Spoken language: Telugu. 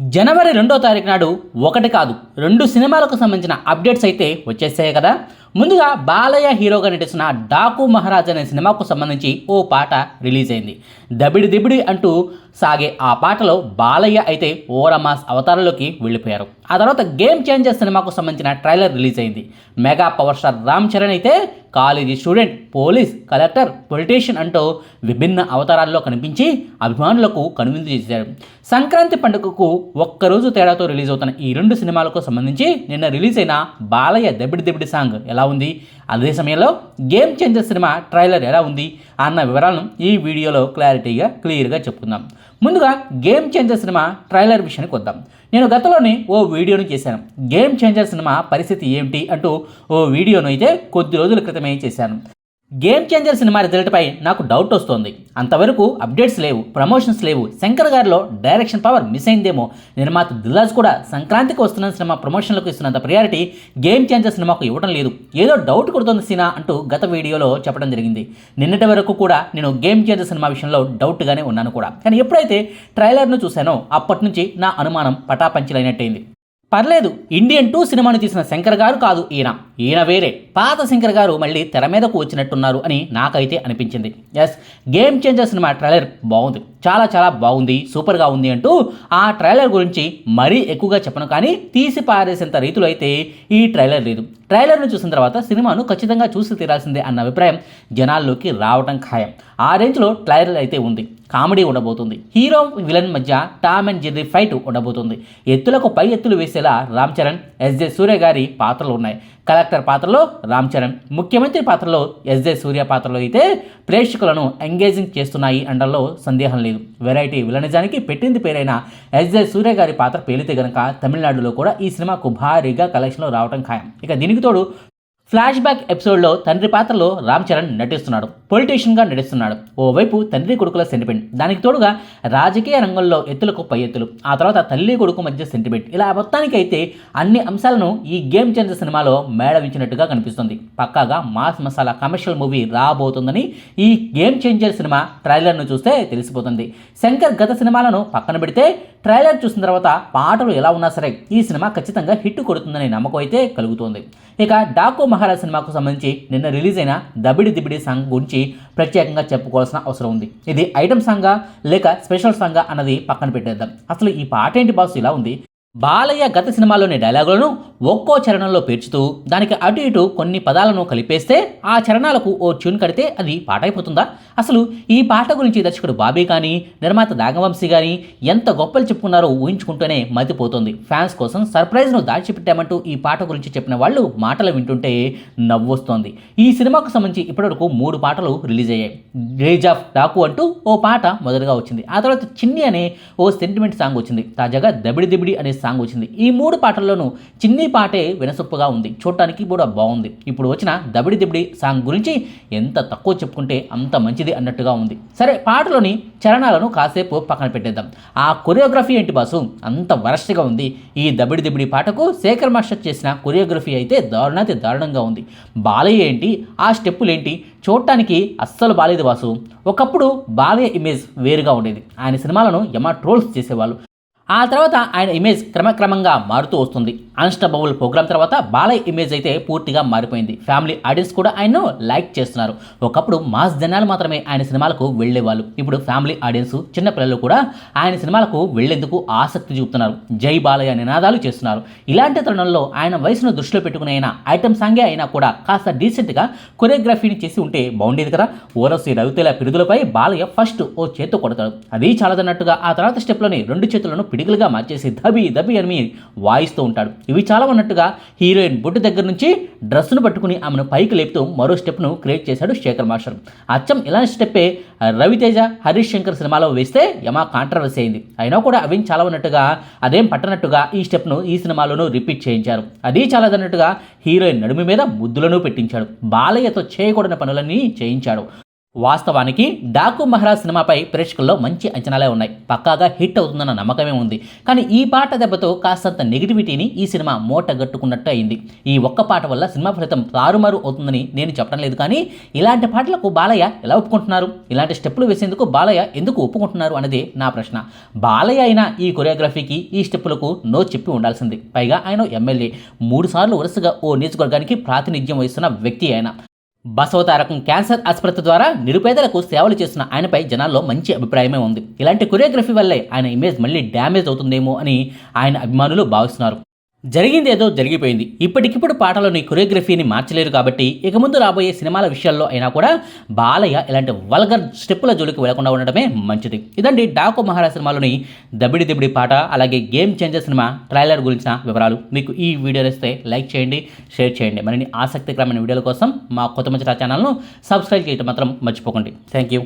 జనవరి రెండో తారీఖు నాడు ఒకటి కాదు రెండు సినిమాలకు సంబంధించిన అప్డేట్స్ అయితే వచ్చేసాయి కదా. ముందుగా బాలయ్య హీరోగా నటిస్తున్న డాకు మహారాజ్ అనే సినిమాకు సంబంధించి ఓ పాట రిలీజ్ అయింది. దబిడి దిబిడి అంటూ సాగే ఆ పాటలో బాలయ్య అయితే ఓరమాస్ అవతారంలోకి వెళ్ళిపోయారు. ఆ తర్వాత గేమ్ చేంజర్ సినిమాకు సంబంధించిన ట్రైలర్ రిలీజ్ అయింది. Mega power star Ram Charan అయితే college student police collector politician అంటూ విభిన్న అవతారాల్లో కనిపించి అభిమానులకు కనువిందు చేశారు. సంక్రాంతి పండుగకు ఒక్కరోజు తేడాతో రిలీజ్ అవుతున్న ఈ రెండు సినిమాలకు సంబంధించి నిన్న రిలీజ్ అయిన బాలయ్య దెబ్బిడి దెబ్బిడి సాంగ్ ఎలా ఉంది అదే సమయంలో గేమ్ చేంజర్ సినిమా ట్రైలర్ ఎలా ఉంది అన్న వివరాలను ఈ వీడియోలో క్లారిటీగా క్లియర్గా చెప్పుకుందాం. ముందుగా గేమ్ చేంజర్ సినిమా ట్రైలర్ విషయానికి వద్దాం. నేను గతంలోనే ఓ వీడియోను చేశాను. గేమ్ చేంజర్ సినిమా పరిస్థితి ఏమిటి అంటూ ఓ వీడియోను అయితే కొద్ది రోజుల క్రితమే చేశాను. గేమ్ చేంజర్ సినిమా రిజల్ట్పై నాకు డౌట్ వస్తోంది. అంతవరకు అప్డేట్స్ లేవు ప్రమోషన్స్ లేవు. శంకర్ గారిలో డైరెక్షన్ పవర్ మిస్ అయిందేమో. నిర్మాత దిల్లాజ్ కూడా సంక్రాంతికి వస్తున్న సినిమా ప్రమోషన్లకు ఇస్తున్నంత ప్రియారిటీ గేమ్ చేంజర్ సినిమాకు ఇవ్వడం లేదు. ఏదో డౌట్ కొడుతుంది సినా అంటూ గత వీడియోలో చెప్పడం జరిగింది. నిన్నటి వరకు కూడా నేను గేమ్ చేంజర్ సినిమా విషయంలో డౌట్గానే ఉన్నాను కూడా. కానీ ఎప్పుడైతే ట్రైలర్ను చూశానో అప్పటి నుంచి నా అనుమానం పటాపంచలైనట్టయింది. పర్లేదు ఇండియన్ టూ సినిమాను తీసిన శంకర్ గారు కాదు ఈయన. ఈయన వేరే. పాత శంకర్ గారు మళ్ళీ తెర మీదకు వచ్చినట్టున్నారు అని నాకైతే అనిపించింది. Yes game changer cinema trailer బాగుంది. చాలా చాలా బాగుంది సూపర్గా ఉంది అంటూ ఆ ట్రైలర్ గురించి మరీ ఎక్కువగా చెప్పను కానీ తీసి పారేసేంత రీతిలో అయితే ఈ ట్రైలర్ లేదు. ట్రైలర్ను చూసిన తర్వాత సినిమాను ఖచ్చితంగా చూసి తీరాల్సిందే అన్న అభిప్రాయం జనాల్లోకి రావటం ఖాయం. ఆ రేంజ్లో ట్రైలర్ అయితే ఉంది. కామెడీ ఉండబోతుంది. హీరో విలన్ మధ్య టామ్ అండ్ జెర్రీ ఫైట్ ఉండబోతుంది. ఎత్తులకు పై ఎత్తులు వేసేలా రామ్ చరణ్ ఎస్జే సూర్య గారి పాత్రలు ఉన్నాయి. కలెక్టర్ పాత్రలో రామ్ చరణ్ ముఖ్యమంత్రి పాత్రలో ఎస్జే సూర్య పాత్రలో అయితే ప్రేక్షకులను ఎంగేజింగ్ చేస్తున్నాయి అనడంలో సందేహం లేదు. వెరైటీ విలనిజానికి పెట్టింది పేరైన ఎస్జే సూర్య గారి పాత్ర పేలితే గనక తమిళనాడులో కూడా ఈ సినిమాకు భారీగా కలెక్షన్లు రావడం ఖాయం. ఇక దీనికి తోడు ఫ్లాష్ బ్యాక్ ఎపిసోడ్లో తండ్రి పాత్రలో రామ్ చరణ్ నటిస్తున్నాడు. పొలిటీషియన్గా నటిస్తున్నాడు. ఓవైపు తండ్రి కొడుకుల సెంటిమెంట్ దానికి తోడుగా రాజకీయ రంగంలో ఎత్తులకు పై ఎత్తులు. ఆ తర్వాత తల్లి కొడుకు మధ్య సెంటిమెంట్ ఇలా మొత్తానికైతే అన్ని అంశాలను ఈ గేమ్ చేంజర్ సినిమాలో మేళవించినట్టుగా కనిపిస్తుంది. పక్కాగా మాస్ మసాలా కమర్షియల్ మూవీ రాబోతుందని ఈ గేమ్ చేంజర్ సినిమా ట్రైలర్ను చూస్తే తెలిసిపోతుంది. శంకర్ గత సినిమాలను పక్కన పెడితే ట్రైలర్ చూసిన తర్వాత పాటలు ఎలా ఉన్నా సరే ఈ సినిమా ఖచ్చితంగా హిట్ కొడుతుందనే నమ్మకం అయితే కలుగుతోంది. ఇక డాకో మహారాజ్ సినిమాకు సంబంధించి నిన్న రిలీజ్ అయిన దబిడి దిబిడి సాంగ్ గురించి ప్రత్యేకంగా చెప్పుకోవాల్సిన అవసరం ఉంది. ఇది ఐటమ్ సాంగా లేక స్పెషల్ సాంగా అన్నది పక్కన పెట్టేద్దాం. అసలు ఈ పాట ఏంటి బాస్? ఇలా ఉంది. బాలయ్య గత సినిమాలోని డైలాగులను ఒక్కో చరణంలో పేర్చుతూ దానికి అటు ఇటు కొన్ని పదాలను కలిపేస్తే ఆ చరణాలకు ఓ ట్యూన్ కడితే అది పాట అయిపోతుందా అసలు ఈ పాట గురించి దర్శకుడు బాబీ కానీ నిర్మాత నాగవంశీ కానీ ఎంత గొప్పలు చెప్పుకున్నారో ఊహించుకుంటూనే మతిపోతుంది. ఫ్యాన్స్ కోసం సర్ప్రైజ్ను దాచిపెట్టామంటూ ఈ పాట గురించి చెప్పిన వాళ్ళు మాటలు వింటుంటే నవ్వొస్తోంది. ఈ సినిమాకు సంబంధించి ఇప్పటివరకు మూడు పాటలు రిలీజ్ అయ్యాయి రేజ్ ఆఫ్ డాకు అంటూ ఓ పాట మొదటగా వచ్చింది. ఆ తర్వాత చిన్ని అనే ఓ సెంటిమెంట్ సాంగ్ వచ్చింది. తాజాగా దబిడి దిబిడి అనే సాంగ్ వచ్చింది. ఈ మూడు పాటల్లోనూ చిన్ని పాటే వినసొప్పుగా ఉంది. చూడటానికి కూడా బాగుంది. ఇప్పుడు వచ్చిన దబిడి దిబిడి సాంగ్ గురించి ఎంత తక్కువ చెప్పుకుంటే అంత మంచిది అన్నట్టుగా ఉంది. సరే పాటలోని చరణాలను కాసేపు పక్కన పెట్టేద్దాం. ఆ కొరియోగ్రఫీ ఏంటి బాసు? అంత వరస్ట్గా ఉంది. ఈ దబిడి దిబిడి పాటకు శేఖర్ మాస్టర్ చేసిన కొరియోగ్రఫీ అయితే దారుణాతి దారుణంగా ఉంది. బాలయ్య ఏంటి? ఆ స్టెప్పులు ఏంటి చూడటానికి అస్సలు బాలేదు బాసు. ఒకప్పుడు బాలయ్య ఇమేజ్ వేరుగా ఉండేది. ఆయన సినిమాలను యమ ట్రోల్స్ చేసేవాళ్ళు. ఆ తర్వాత ఆయన ఇమేజ్ క్రమక్రమంగా మారుతూ వస్తుంది. అన్స్టబుల్ ప్రోగ్రామ్ తర్వాత బాలయ్య ఇమేజ్ అయితే పూర్తిగా మారిపోయింది. ఫ్యామిలీ ఆడియన్స్ కూడా ఆయన్ను లైక్ చేస్తున్నారు. ఒకప్పుడు మాస్ జనాలు మాత్రమే ఆయన సినిమాలకు వెళ్ళేవాళ్ళు. ఇప్పుడు ఫ్యామిలీ ఆడియన్స్ చిన్నపిల్లలు కూడా ఆయన సినిమాలకు వెళ్ళేందుకు ఆసక్తి చూపుతున్నారు. జై బాలయ్య నినాదాలు చేస్తున్నారు. ఇలాంటి తరుణంలో ఆయన వయసును దృష్టిలో పెట్టుకుని అయినా ఐటమ్ సాంగే అయినా కూడా కాస్త డీసెంట్గా కొరియోగ్రఫీని చేసి ఉంటే బాగుండేది కదా. ఓరసి రవితేల పిడుదలపై బాలయ్య ఫస్ట్ ఓ చేత్తో కొడతాడు. అది చాలదన్నట్టుగా ఆ తర్వాత స్టెప్లోని రెండు చేతులను పిడికలుగా మార్చేసి దబి దబి అని వాయిస్తూ ఉంటాడు. ఇవి చాలా ఉన్నట్టుగా హీరోయిన్ బొడ్డు దగ్గర నుంచి డ్రెస్సును పట్టుకుని ఆమెను పైకి లేపుతూ మరో స్టెప్ను క్రియేట్ చేశాడు శేఖర్ మాస్టర్. అచ్చం ఇలాంటి స్టెప్పే రవితేజ హరీష్ శంకర్ సినిమాలో వేస్తే యమా కాంట్రవర్సీ అయింది. అయినా కూడా అవి చాలా ఉన్నట్టుగా అదేం పట్టనట్టుగా ఈ స్టెప్ను ఈ సినిమాలోనూ రిపీట్ చేయించారు. అది చాలాదన్నట్టుగా హీరోయిన్ నడుము మీద ముద్దులను పెట్టించాడు. బాలయ్యతో చేయకూడని పనులన్నీ చేయించాడు. వాస్తవానికి డాకు మహారాజ్ సినిమాపై ప్రేక్షకుల్లో మంచి అంచనాలే ఉన్నాయి. పక్కాగా హిట్ అవుతుందన్న నమ్మకమే ఉంది. కానీ ఈ పాట దెబ్బతో కాస్తంత నెగిటివిటీని ఈ సినిమా మూటగట్టుకున్నట్టు అయింది. ఈ ఒక్క పాట వల్ల సినిమా ఫలితం తారుమారు అవుతుందని నేను చెప్పడం లేదు. కానీ ఇలాంటి పాటలకు బాలయ్య ఎలా ఒప్పుకుంటున్నారు? ఇలాంటి స్టెప్పులు వేసేందుకు బాలయ్య ఎందుకు ఒప్పుకుంటున్నారు అనేది నా ప్రశ్న. బాలయ్య అయినా ఈ కొరియోగ్రఫీకి ఈ స్టెప్పులకు నో చెప్పి ఉండాల్సింది. పైగా ఆయన ఎమ్మెల్యే. మూడుసార్లు వరుసగా ఓ నియోజకవర్గానికి ప్రాతినిధ్యం వహిస్తున్న వ్యక్తి ఆయన. బసవతారకం క్యాన్సర్ ఆసుపత్రి ద్వారా నిరుపేదలకు సేవలు చేసిన ఆయనపై జనాల్లో మంచి అభిప్రాయమే ఉంది. ఇలాంటి కొరియోగ్రఫీ వల్లే ఆయన ఇమేజ్ మళ్ళీ డ్యామేజ్ అవుతుందేమో అని ఆయన అభిమానులు భావిస్తున్నారు. జరిగింది ఏదో జరిగిపోయింది. ఇప్పటికిప్పుడు పాటలోని కొరియోగ్రఫీని మార్చలేరు కాబట్టి ఇక ముందు రాబోయే సినిమాల విషయాల్లో అయినా కూడా బాలయ్య ఇలాంటి వల్గర్ స్టెప్పుల జోలికి వెళ్ళకుండా ఉండటమే మంచిది. ఇదండి డాకు మహారాజ్ సినిమాలోని దబిడి దిబిడి పాట అలాగే గేమ్ చేంజర్ సినిమా ట్రైలర్ గురించిన వివరాలు. మీకు ఈ వీడియో ఇస్తే లైక్ చేయండి షేర్ చేయండి. మరిన్ని ఆసక్తికరమైన వీడియోల కోసం మా కొత్త మంచి ఛానల్ను సబ్స్క్రైబ్ చేయడం మాత్రం మర్చిపోకండి. Thank you